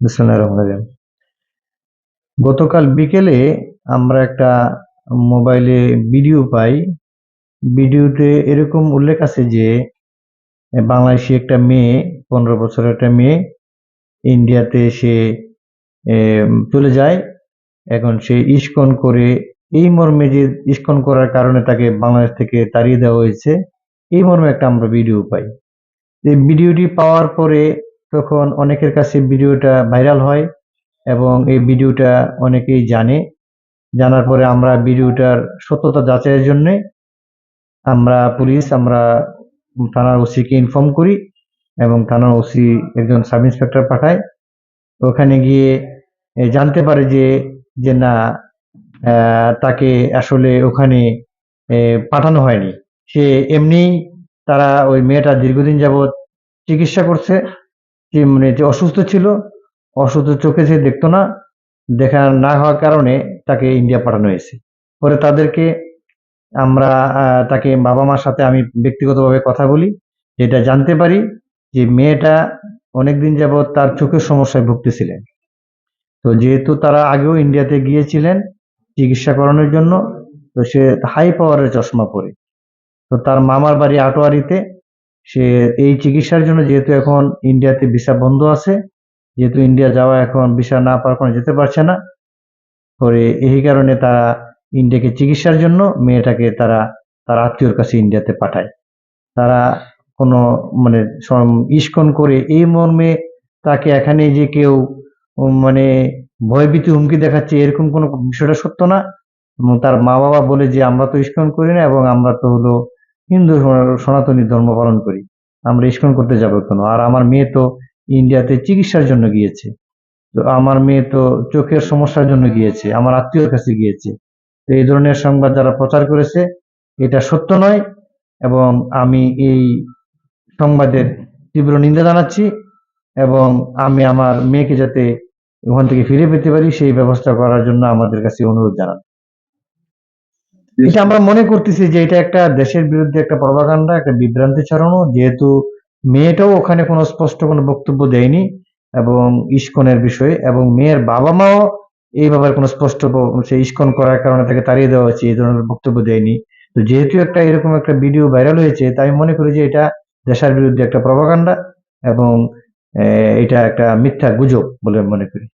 রহিম। গতকাল বিকেলে আমরা একটা মোবাইলে ভিডিও পাই। ভিডিওতে এরকম উল্লেখ আছে যে বাংলাদেশী একটা মেয়ে, পনেরো বছরের একটা মেয়ে, ইন্ডিয়াতে সে চলে যায়। এখন সে ইস্কন করে, এই মর্মে যে ইস্কন করার কারণে তাকে বাংলাদেশ থেকে তাড়িয়ে দেওয়া হয়েছে, এই মর্মে একটা আমরা ভিডিও পাই। এই ভিডিওটি পাওয়ার পরে তখন অনেকের কাছে ভিডিওটা ভাইরাল হয় এবং এই ভিডিওটা অনেকেই জানে। জানার পরে আমরা ভিডিওটার সত্যতা যাচাইয়ের জন্যে আমরা পুলিশ, আমরা থানার ওসিকে ইনফর্ম করি এবং থানার ওসি একজন সাব ইন্সপেক্টর পাঠায়। ওখানে গিয়ে জানতে পারে যে যে না তাকে আসলে ওখানে পাঠানো হয়নি। সে এমনি তারা ওই মেয়েটা দীর্ঘদিন যাবৎ চিকিৎসা করছে। যে মানে যে অসুস্থ ছিল, অসুস্থ চোখে সে দেখতো না, দেখা না হওয়ার কারণে তাকে ইন্ডিয়া পাঠানো হয়েছে। পরে তাদেরকে আমরা তাকে বাবা মার সাথে আমি ব্যক্তিগতভাবে কথা বলি, যেটা জানতে পারি যে মেয়েটা অনেকদিন যাবৎ তার চোখের সমস্যায় ভুগতেছিলেন। তো যেহেতু তারা আগেও ইন্ডিয়াতে গিয়েছিলেন চিকিৎসা করানোর জন্য, তো সে হাই পাওয়ারের চশমা পরে। তো তার মামার বাড়ি আটোয়ারিতে সে এই চিকিৎসার জন্য যেহেতু এখন ইন্ডিয়াতে ভিসা বন্ধ আছে, যেহেতু ইন্ডিয়া যাওয়া এখন ভিসা না পাওয়ার যেতে পারছে না, পরে এই কারণে তারা ইন্ডিয়াকে চিকিৎসার জন্য মেয়েটাকে তারা, তার আত্মীয়র কাছে ইন্ডিয়াতে পাঠায়। তারা কোনো মানে ইস্কন করে এই মর্মে তাকে এখানে যে কেউ মানে ভয়ভীতি হুমকি দেখাচ্ছে এরকম কোনো বিষয়টা সত্য না। এবং তার মা বাবা বলে যে, আমরা তো ইস্কন করি না এবং আমরা তো হলো হিন্দু সনা- সনাতনী ধর্ম পালন করি। আমরা ইস্কন করতে যাব কেন? আর আমার মেয়ে তো ইন্ডিয়াতে চিকিৎসার জন্য গিয়েছে। তো আমার মেয়ে তো চোখের সমস্যার জন্য গিয়েছে, আমার আত্মীয়র কাছে গিয়েছে। তো এই ধরনের সংবাদ যারা প্রচার করেছে, এটা সত্য নয় এবং আমি এই সংবাদের তীব্র নিন্দা জানাচ্ছি এবং আমি আমার মেয়েকে যাতে ওখান থেকে ফিরে পেতে পারি, সেই ব্যবস্থা করার জন্য আমাদের কাছে অনুরোধ জানান এটা আমরা মনে করতেছি যে এটা একটা দেশের বিরুদ্ধে একটা প্রভাকাণ্ডা একটা বিভ্রান্তি ছড়ানো। যেহেতু মেয়েটাও ওখানে কোনো স্পষ্ট কোনো বক্তব্য দেয়নি এবং ইস্কনের বিষয়ে এবং মেয়ের বাবা মাও এই ব্যাপারে কোনো স্পষ্ট ব- সে ইস্কন করার কারণে তাকে তাড়িয়ে দেওয়া হয়েছে, এই ধরনের বক্তব্য দেয়নি। তো যেহেতু একটা এরকম একটা ভিডিও ভাইরাল হয়েছে তাই আমি মনে করি যে এটা দেশের বিরুদ্ধে একটা প্রভাকাণ্ডা এবং এটা একটা মিথ্যা গুজব বলে মনে করি।